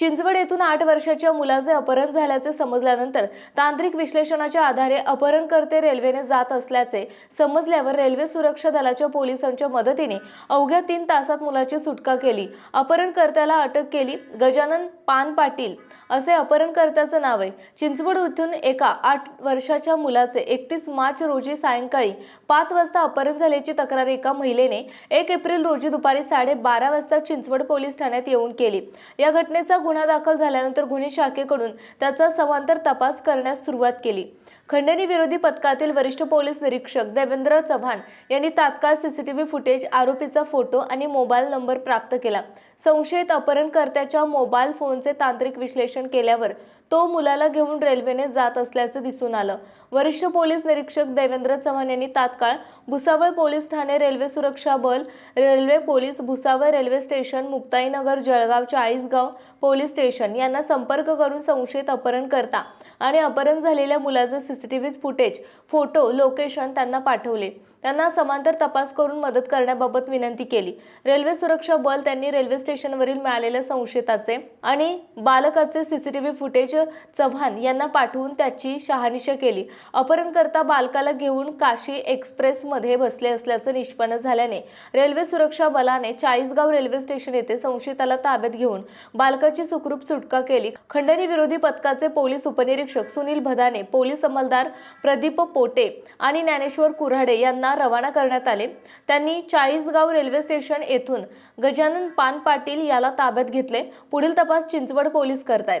चिंचवड येथून आठ वर्षाच्या मुलाचे अपहरण झाल्याचे समजल्यानंतर तांत्रिक विश्लेषणाच्या आधारे अपहरणकर्ते रेल्वेने जात असल्याचे समजल्यावर रेल्वे सुरक्षा दलाच्या पोलिसांच्या मदतीने अवघ्या तीन तासात मुलाची सुटका केली. अपहरणकर्त्याला अटक केली. गजानन पान पाटील असे अपहरणकर्त्याचं नाव आहे. चिंचवड येथून एका आठ वर्षाच्या मुलाचे एकतीस मार्च रोजी सायंकाळी पाच वाजता अपहरण झाल्याची तक्रार एका महिलेने एक एप्रिल रोजी दुपारी साडेबारा वाजता चिंचवड पोलीस ठाण्यात येऊन केली. या घटनेचा गुन्हा दाखल झाल्यानंतर गुन्हे शाखेकडून त्याचा समांतर तपास करण्यास सुरुवात केली. खंडणी विरोधी पथकातील वरिष्ठ पोलीस निरीक्षक देवेंद्र चव्हाण यांनी तात्काळ सीसीटीव्ही फुटेज आरोपीचा फोटो आणि मोबाईल नंबर प्राप्त केला. संशयित अपहरणकर्त्याच्या मोबाईल फोनचे तांत्रिक विश्लेषण केल्यावर तो मुलाला घेऊन रेल्वेने जात असल्याचं दिसून आलं. वरिष्ठ पोलीस निरीक्षक देवेंद्र चव्हाण यांनी तात्काळ भुसावळ पोलीस ठाणे रेल्वे सुरक्षा बल railway police Bhusawal railway station Muktainagar Jalgaon Chalisgaon police station यांना संपर्क करून संशयित अपहरण करता आणि अपहरण झालेल्या मुलाचे सीसीटीव्ही फुटेज फोटो लोकेशन त्यांना पाठवले. त्यांना समांतर तपास करून मदत करण्याबाबत विनंती केली. रेल्वे सुरक्षा बल त्यांनी रेल्वे स्टेशनवरील मिळालेल्या संशयिताचे आणि बालकाचे सीसीटीव्ही फुटेज चव्हाण यांना पाठवून त्याची शहानिशा केली. अपहरणकर्ता बालकाला घेऊन काशी एक्सप्रेसमध्ये बसले असल्याचं निष्पन्न झाल्याने रेल्वे सुरक्षा बलाने चाळीसगाव रेल्वे स्टेशन येथे संशयिताला ताब्यात घेऊन बालकाची सुखरूप सुटका केली. खंडणी विरोधी पथकाचे पोलीस उपनिरीक्षक सुनील भदाने पोलीस अंमलदार प्रदीप पोटे आणि ज्ञानेश्वर कुऱ्हाडे यांना रवाना करण्यात आले. त्यांनी चाळीसगाव रेल्वे स्टेशन येथून गजानन पान पाटील याला ताब्यात घेतले. पुढील तपास चिंचवड पोलीस करतायत.